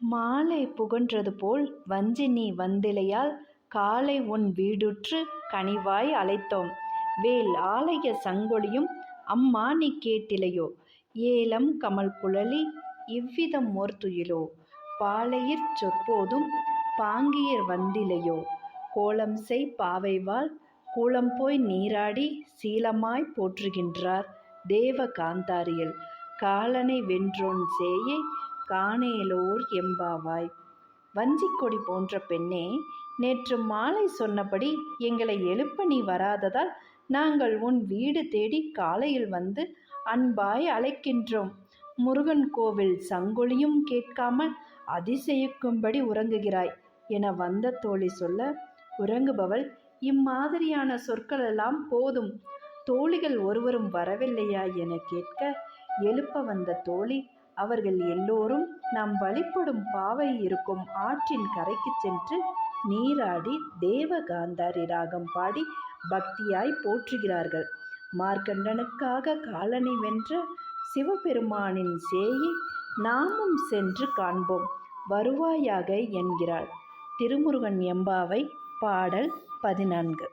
மாலை புகன்றது போல் வஞ்சினி வந்திலையால் காலை உன் வீடுற்று கனிவாய் அழைத்தோம். வேல் ஆலய சங்கொலியும் அம்மா நீ கேட்டிலையோ? ஏலம் கமல் குழலி இவ்விதம் ஓர்துயிலோ பாலையிற் சொற்போதும் பாங்கியர் வந்திலையோ? கோலம் செய் பாவைவாள் கூலம் போய் நீராடி சீலமாய் போற்றுகின்றார் தேவ காந்தாரியல் காலனை வென்றோன் சேயை காணேலோர் எம்பாவாய். வஞ்சிக்கொடி போன்ற பெண்ணே நேற்று மாலை சொன்னபடி எங்களை எழுப்ப நீ வராததால் நாங்கள் உன் வீடு தேடி காலையில் வந்து அன்பாய் அழைக்கின்றோம். முருகன் கோவில் சங்கொலியும் கேட்காமல் அதிசயிக்கும்படி உறங்குகிறாய் என வந்த தோழி சொல்ல உறங்குபவள் இம்மாதிரியான சொற்களெல்லாம் போதும். தோழிகள் ஒருவரும் வரவில்லையா என கேட்க எழுப்ப வந்த தோழி அவர்கள் எல்லோரும் நாம் வழிபடும் பாவை இருக்கும் ஆற்றின் கரைக்கு சென்று நீராடி தேவ காந்தாரி ராகம் பாடி பக்தியாய் போற்றுகிறார்கள். மார்க்கண்டனுக்காக காலனை வென்ற சிவபெருமானின் சேயை நாமும் சென்று காண்போம். வருவாயாக என்கிறாள். திருமுருகன் எம்பாவை பாடல் பதினான்கு.